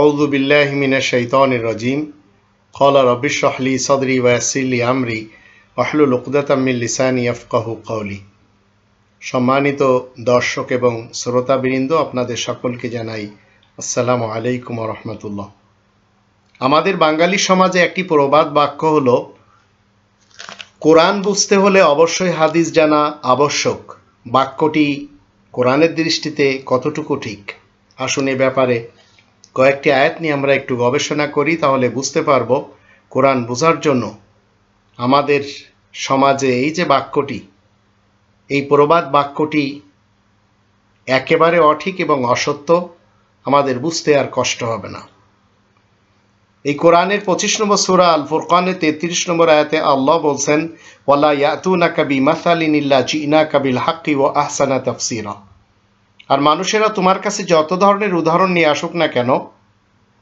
আউদুবিল্লাহমিনা শৈতানির রাজিম। কলা রবিশাহলি সদরি ওয়াসিল্লি আমরি আহলুল উকদাতাম্মিল লিসানি আফকাহু কৌলি সম্মানিত দর্শক এবং শ্রোতাবৃন্দ, আপনাদের সকলকে জানাই আসসালামু আলাইকুম রহমতুল্লাহ। আমাদের বাঙালি সমাজে একটি প্রবাদ বাক্য হল, কোরআন বুঝতে হলে অবশ্যই হাদিস জানা আবশ্যক। বাক্যটি কোরআনের দৃষ্টিতে কতটুকু ঠিক? আসুন এ ব্যাপারে কয়েকটি আয়াত নিয়ে আমরা একটু গবেষণা করি, তাহলে বুঝতে পারব কোরআন বোঝার জন্য আমাদের সমাজে এই যে বাক্যটি, এই প্রবাদ বাক্যটি একেবারে অঠিক এবং অসত্য, আমাদের বুঝতে আর কষ্ট হবে না। এই কোরআনের পঁচিশ নম্বর সুরা আল ফুরকানের তেত্রিশ নম্বর আয়াতে আল্লাহ বলছেন, ওয়ালা ইয়াতুনা কাবি মাসালিন ইল্লা জিনা কাবিল হাক্কি ও আহসানা তাফসিরা। আর মানুষেরা তোমার কাছে যত ধরনের উদাহরণ নিয়ে আসুক না কেন,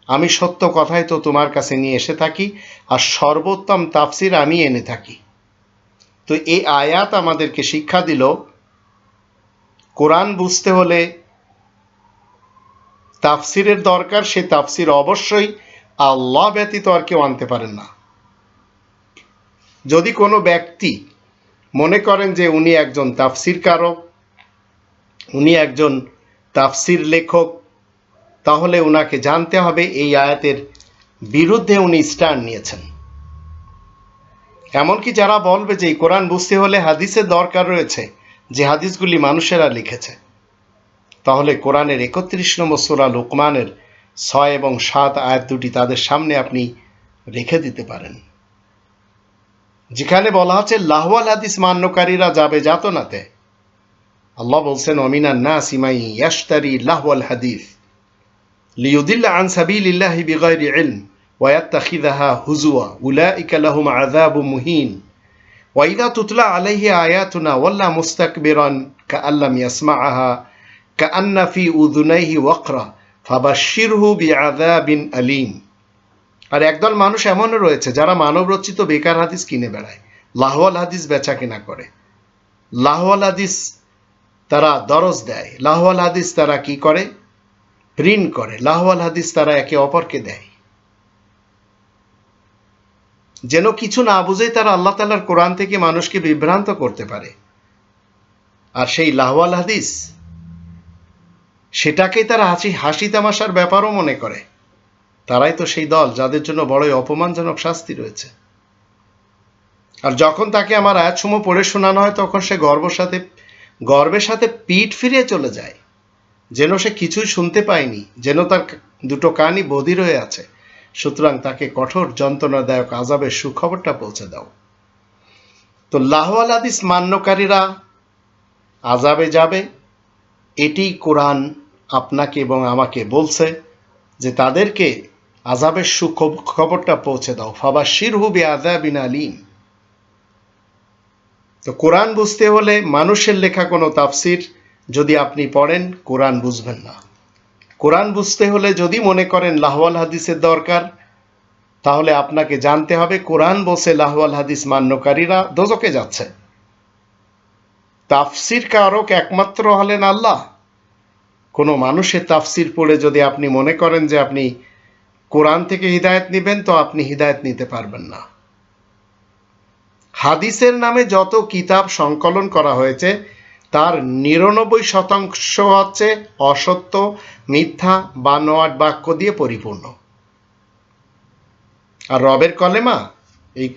আমি সত্য কথাই তো তোমার কাছে নিয়ে এসে থাকি আর সর্বোত্তম তাফসির আমি এনে থাকি। তো এই আয়াত আমাদেরকে শিক্ষা দিল, কোরআন বুঝতে হলে তাফসিরের দরকার, সে তাফসির অবশ্যই আল্লাহ ব্যতীত আর কেউ আনতে পারেন না। যদি কোনো ব্যক্তি মনে করেন যে উনি একজন তাফসির কারক উনি একজন তাফসির লেখক। তাহলে ওনাকে জানতে হবে এই আয়াতের বিরুদ্ধে উনি স্ট্যান্ড নিয়েছেন। এমনকি যারা বলবে যে কোরআন বুঝতে হলে হাদিসের দরকার রয়েছে, যে হাদিসগুলি মানুষেরা লিখেছে। তাহলে কোরআনের একত্রিশ নম্বর সোরা লোকমানের ছয় এবং সাত আয়াত দুটি তাদের সামনে আপনি রেখে দিতে পারেন। যেখানে বলা আছে, লাহওয়াল হাদিস মান্যকারীরা যাবে যাতনাতে। আল্লাহ বলছেন অমিনান না সিমাই ইয়াস্তারি লাহওয়াল হাদিস লিউদিল্লা আন সাবিলিল্লাহি বিগাইরি ইলম ويتخذها هزوا أولئك لهم عذاب مهين وإذا تتلى عليه آياتنا ولا مستكبرا كأن لم يسمعها كأن في أذنيه وقرا ফাবাশিরহু বিআযাবিন আলিম আর একদল মানুষ এমনও রয়েছে যারা মানব রচিত বেকার হাদিস কিনে বেড়ায় লাহওয়াল হাদিস বেচা কিনা করে লাহওয়াল হাদিস তারা দরজ দেয়। লাহওয়াল হাদিস তারা কি করে? ঋণ করে। লাহওয়াল হাদিস তারা একে অপরকে দেয়। যেন কিছু না বুঝেই তারা আল্লাহ তালার কোরআন থেকে মানুষকে বিভ্রান্ত করতে পারে। আর সেই লাহওয়াল হাদিস, সেটাকেই তারা হাসি হাসি তামাশার ব্যাপারও মনে করে। তারাই তো সেই দল যাদের জন্য বড়ই অপমানজনক শাস্তি রয়েছে। আর যখন তাকে আমার আয়াতসমূহ পড়ে শোনানো হয়, তখন সে গর্বের সাথে গর্বের সাথে পিঠ ফিরিয়ে চলে যায়। যেন সে কিছুই শুনতে পায়নি, যেন তার দুটো কানই বধির হয়ে আছে। সুতরাং তাকে কঠোর, যন্ত্রণাদায়ক আজাবের সুখবরটা পৌঁছে দাও। তো লাহওয়াল আদিস মান্যকারীরা আজাবে যাবে। এটি কোরআন আপনাকে এবং আমাকে বলছে যে তাদেরকে আজাবের সুখবরটা পৌঁছে দাও। ফাবা শিরহুবি আজাবিন আলিম। তো কোরআন বুঝতে হলে মানুষের লেখা কোনো তাফসির যদি আপনি পড়েন, কোরআন বুঝবেন না। কোরআন বুঝতে হলে যদি মনে করেন লাহওয়াল হাদিসের দরকার, তাহলে আপনাকে জানতে হবে কোরআন বসে লাহওয়াল হাদিস মান্যকারীরা দোজকে যাচ্ছে। তাফসির কারক একমাত্র হলেন আল্লাহ। কোনো মানুষের তাফসির পড়ে যদি আপনি মনে করেন যে আপনি কোরআন থেকে হৃদায়ত নেবেন, তো আপনি হৃদায়ত নিতে পারবেন না। হাদিসের নামে যত কিতাব সংকলন করা হয়েছে, তার নিরানব্বই শতাংশ হচ্ছে অসত্য, মিথ্যা বানোয়াট বাক্য দিয়ে পরিপূর্ণ। আর রবের কলেমা, এই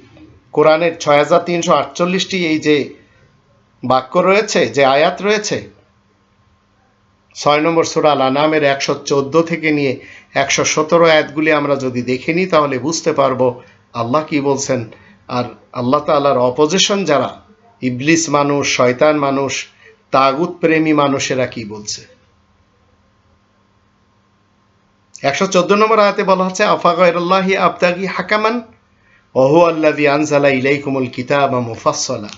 কোরআনের ছয় হাজার তিনশো আটচল্লিশটি এই যে বাক্য রয়েছে, যে আয়াত রয়েছে, ছয় নম্বর সুরাল আনামের একশো চোদ্দ থেকে নিয়ে একশো সতেরো আয়াতগুলি আমরা যদি দেখে নিই, তাহলে বুঝতে পারব আল্লাহ কি বলছেন। আর আল্লাহ তাল্লাহর অপোজিশন যারা ইবলিস মানুষ শয়তান মানুষ তাগুত প্রেমী মানুষেরা কি বলছে একশো চোদ্দ নম্বর আয়াতে বলা হচ্ছে আফাগল্লাহি আবতাগি হাকামান ওহু আল্লাদি আনজালা ইলাইকুমুল কিতাব মুফাসলা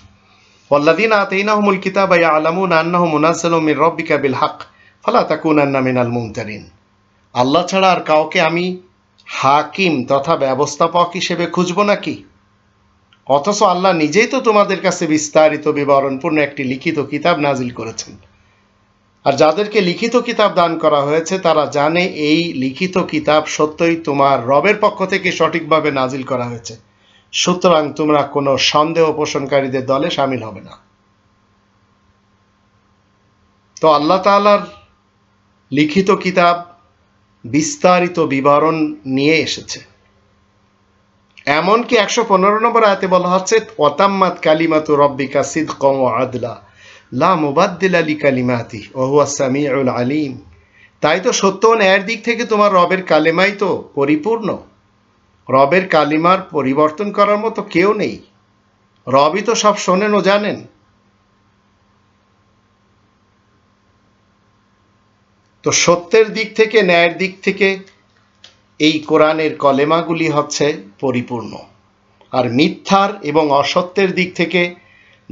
والذين آتيناهم الكتاب يعلمون أنه منزل من ربك بالحق فلا تكونن من الممترين আল্লাহ ছাড়া আর কাউকে আমি হাকিম তথা ব্যবস্থাপক হিসেবে খুঁজব নাকি অথচ আল্লাহ নিজেই তো তোমাদের কাছে বিস্তারিত বিবরণপূর্ণ একটি লিখিত কিতাব নাজিল করেছেন। আর যাদেরকে লিখিত কিতাব দান করা হয়েছে, তারা জানে এই লিখিত কিতাব সত্যই তোমার রবের পক্ষ থেকে সঠিকভাবে নাজিল করা হয়েছে। সুতরাং তোমরা কোনো সন্দেহ পোষণকারীদের দলে সামিল হবে না। তো আল্লাহ তাআলার লিখিত কিতাব বিস্তারিত বিবরণ নিয়ে এসেছে। এমনকি একশো পনেরো নম্বর আয়াতে বলা হচ্ছে ওয়াতাম্মাত কালিমাতু রব্বিকা সিদকম ওয়া আদলা, লা মুবাদ্দিলা লি কালিমাতি ওয়া হুয়া সামিউল আলিম। তাই তো সত্য ন্যায়ের দিক থেকে তোমার রবের কালেমাই তো পরিপূর্ণ। রবের কালিমার পরিবর্তন করার মতো কেউ নেই। রবই তো সব শোনেন ও জানেন। তো সত্যের দিক থেকে, ন্যায়ের দিক থেকে এই কোরআনের কলেমাগুলি হচ্ছে পরিপূর্ণ। আর মিথ্যার এবং অসত্যের দিক থেকে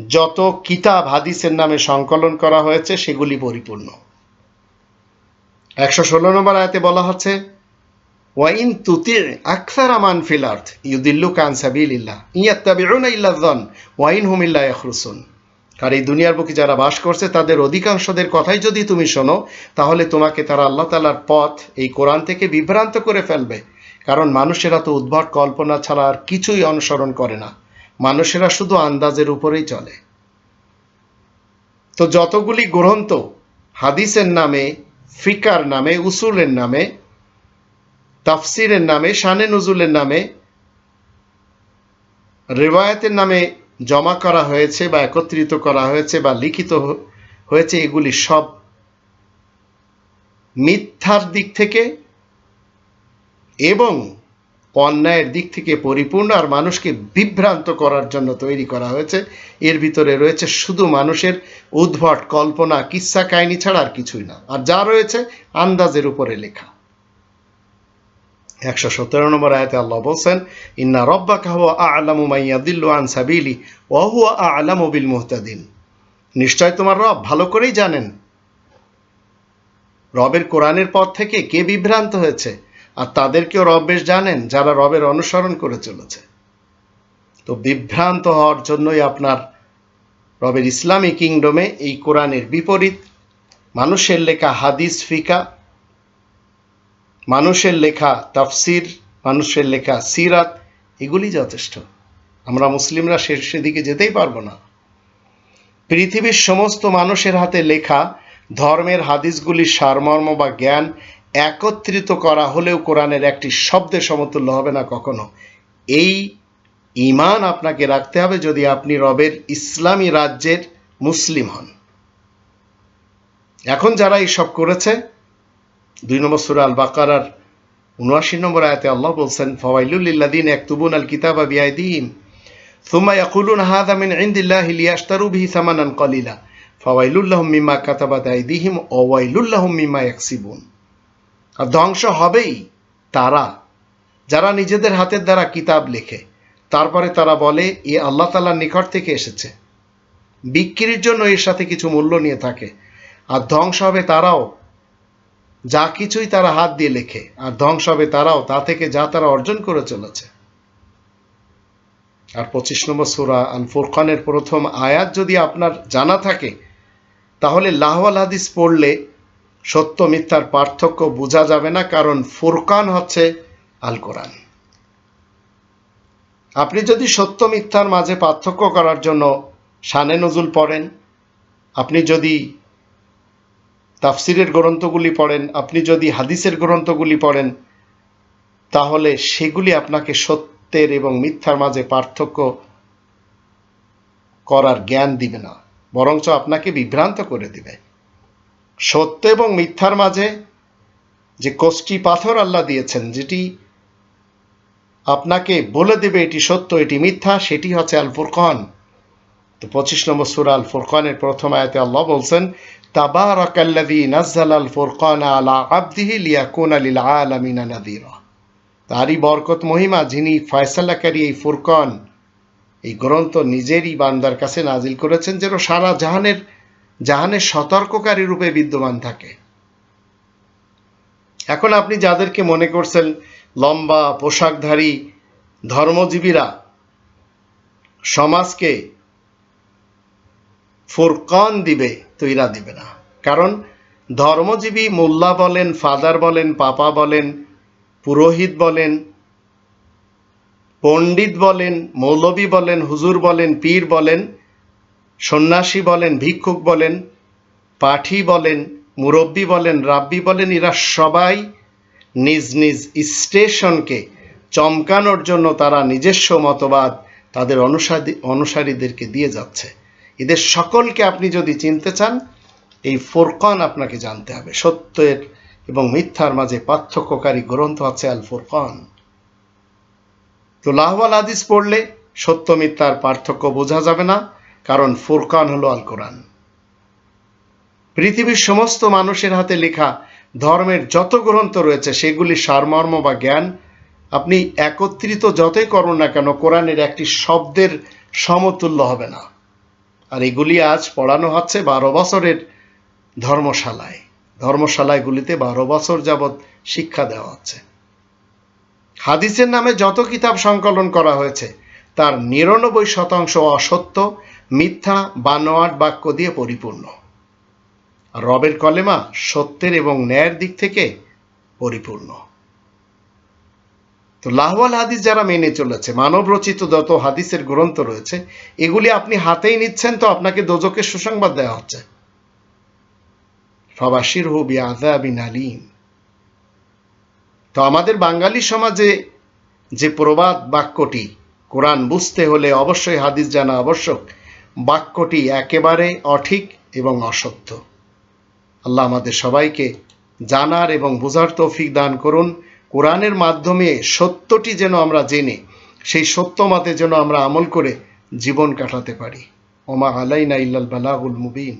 যত কিতাব হাদিসের নামে সংকলন করা হয়েছে, সেগুলি পরিপূর্ণ। একশো ষোলো নম্বর আয়াতে বলা হচ্ছে, ওয়াইন তুতির আকসার আমান ফিল আর্থ ইউদিল্লু কান সাবিলিল্লাহ ইয়াত্তাবিউনা ইল্লা ওয়াইন হুমিল্লা ইয়াখরুসুন। আর এই দুনিয়ার বুকে যারা বাস করছে, তাদের অধিকাংশদের কথাই যদি তুমি শোনো, তাহলে তোমাকে তারা আল্লাহ তালার পথ এই কোরআন থেকে বিভ্রান্ত করে ফেলবে। কারণ মানুষেরা তো উদ্ভট কল্পনা ছাড়া আর কিছুই অনুসরণ করে না। মানুষেরা শুধু আন্দাজের উপরেই চলে। তো যতগুলি গ্রন্থ হাদিসের নামে, ফিকার নামে, উসুলের নামে, তাফসিরের নামে, শানে নজুলের নামে, রেওয়ায়তের নামে জমা করা হয়েছে বা একত্রিত করা হয়েছে বা লিখিত হয়েছে এগুলি সব মিথ্যার দিক থেকে এবং অন্যায়ের দিক থেকে পরিপূর্ণ আর মানুষকে বিভ্রান্ত করার জন্য তৈরি করা হয়েছে। এর ভিতরে রয়েছে শুধু মানুষের উদ্ভট কল্পনা কিচ্ছা কাহিনী ছাড়া আর কিছুই না। আর যা রয়েছে, আন্দাজের উপরে লেখা। একশো সতেরো নম্বর আয়াতে আল্লাহ বলছেন, ইন্না রব্বা আলামু মাইয়াদিল্লু আন সাবিলি বিল মুহতাদিন। নিশ্চয় তোমার রব ভালো করেই জানেন। রবের কোরআনের পথ থেকে কে বিভ্রান্ত হয়েছে আর তাদেরকেও রব বেশ জানেন, যারা রবের অনুসরণ করে চলেছে। তো বিভ্রান্ত হওয়ার জন্যই আপনার রবের ইসলামী কিংডমে এই কোরআনের বিপরীত। মানুষের লেখা হাদিস, ফিকা মানুষের লেখা তাফসির, মানুষের লেখা সিরাত, এগুলি যথেষ্ট। আমরা মুসলিমরা সে সেদিকে যেতেই পারব না। পৃথিবীর সমস্ত মানুষের হাতে লেখা, ধর্মের হাদিসগুলির সারমর্ম বা জ্ঞান একত্রিত করা হলেও কোরআনের একটি শব্দের সমতুল্য হবে না কখনো। এই ইমান আপনাকে রাখতে হবে যদি আপনি রবের ইসলামী রাজ্যের মুসলিম হন। এখন যারা এইসব করেছে দুই নম্বর সুরা আল বাকারার উনআশি নম্বর আয়াতে আল্লাহ বলছেন ফওয়াইলুল্লিল্লাদিন একতুবুন আল কিতাবা বিআইদিহিম ثم يقولون هذا من عند الله ليشتروا به ثمنا قليلا فويل لهم مما كتبت أيديهم وويل لهم مما يكسبون আর ধ্বংস হবেই তারা যারা নিজেদের হাতের দ্বারা কিতাব লেখে তারপরে তারা বলে এ আল্লাহ তালার নিকট থেকে এসেছে বিক্রির জন্য এর সাথে কিছু মূল্য নিয়ে থাকে আর ধ্বংস হবে তারাও যা কিছুই তারা হাত দিয়ে লেখে, আর ধ্বংস হবে তারাও, তা থেকে যা তারা অর্জন করে চলেছে। আর পঁচিশ নম্বর সুরা আল ফুরকানের প্রথম আয়াত যদি আপনার জানা থাকে, তাহলে লাহওয়াল হাদিস পড়লে সত্য মিথ্যার পার্থক্য বোঝা যাবে না, কারণ ফুরকান হচ্ছে আল কোরআন আপনি যদি সত্য মিথ্যার মাঝে পার্থক্য করার জন্য সানে নজুল পড়েন, আপনি যদি তাফসিরের গ্রন্থগুলি পড়েন, আপনি যদি হাদিসের গ্রন্থগুলি পড়েন, তাহলে সেগুলি আপনাকে সত্যের এবং মিথ্যার মাঝে পার্থক্য করার জ্ঞান দিবে না, বরঞ্চ আপনাকে বিভ্রান্ত করে দিবে। সত্য এবং মিথ্যার মাঝে যে কোষ্টি পাথর আল্লাহ দিয়েছেন, যেটি আপনাকে বলে দেবে এটি সত্য, এটি মিথ্যা, সেটি হচ্ছে আল ফুরকান তো পঁচিশ নম্বর সুরা আল ফুরকানের প্রথম আয়তে আল্লাহ বলছেন আলা আবদিহি আলামিনা তারই বরকত, মহিমা, যিনি ফয়সালাকারী এই এই গ্রন্থ নিজেরই বান্দার কাছে নাজিল করেছেন যেন সারা জাহানের জাহানের সতর্ককারী রূপে বিদ্যমান থাকে। এখন আপনি যাদেরকে মনে করছেন লম্বা, পোশাকধারী, ধর্মজীবীরা, সমাজকে ফুরকান দিবে তো এরা দিবে না। কারণ ধর্মজীবী মোল্লা বলেন, ফাদার বলেন, পাপা বলেন, পুরোহিত বলেন, পণ্ডিত বলেন, মৌলবী বলেন, হুজুর বলেন, পীর বলেন, সন্ন্যাসী বলেন, ভিক্ষুক বলেন, পাঠী বলেন, মুরব্বী বলেন, রাব্বি বলেন, এরা সবাই নিজ নিজ স্টেশনকে চমকানোর জন্য তারা নিজস্ব মতবাদ তাদের অনুসারী অনুসারীদেরকে দিয়ে যাচ্ছে। এদের সকলকে আপনি যদি চিনতে চান, এই ফোরকান আপনাকে জানতে হবে। সত্যের এবং মিথ্যার মাঝে পার্থক্যকারী গ্রন্থ আছে আল ফোরকান তো লাহওয়াল হাদিস পড়লে সত্য, মিথ্যার পার্থক্য বোঝা যাবে না, কারণ ফুরকান হলো আল কোরআন পৃথিবীর সমস্ত মানুষের হাতে লেখা ধর্মের যত গ্রন্থ রয়েছে, সেগুলি সারমর্ম বা জ্ঞান। আপনি একত্রিত যতই করুন না কেন, কোরআনের একটি শব্দের সমতুল্য হবে না। আর এগুলি আজ পড়ানো হচ্ছে বারো বছরের ধর্মশালায়। ধর্মশালায়গুলিতে বারো বছর যাবৎ শিক্ষা দেওয়া হচ্ছে। হাদিসের নামে যত কিতাব সংকলন করা হয়েছে, তার নিরানব্বই শতাংশ অসত্য, মিথ্যা, বানোয়াট বাক্য দিয়ে পরিপূর্ণ। রবের কলেমা সত্যের এবং ন্যায়ের দিক থেকে পরিপূর্ণ। তো লাহওয়াল হাদিস যারা মেনে চলেছে, মানব রচিত যত হাদিসের গ্রন্থ রয়েছে, এগুলি আপনি হাতেই নিচ্ছেন তো আপনাকে দোজকের সুসংবাদ দেওয়া হচ্ছে। ফবাসির হু বি আজাবিন আলিম। তো আমাদের বাঙালি সমাজে যে প্রবাদ বাক্যটি, কোরআন বুঝতে হলে অবশ্যই হাদিস জানা আবশ্যক, বাক্যটি একেবারে অঠিক এবং অসত্য। আল্লাহ আমাদের সবাইকে জানার এবং বোঝার তৌফিক দান করুন। কোরআনের মাধ্যমে সত্যটি যেন আমরা জেনে, সেই সত্য মতে যেন আমরা আমল করে জীবন কাটাতে পারি। ওমা আলাইনা ইল্লাল বালাগুল মুবিন।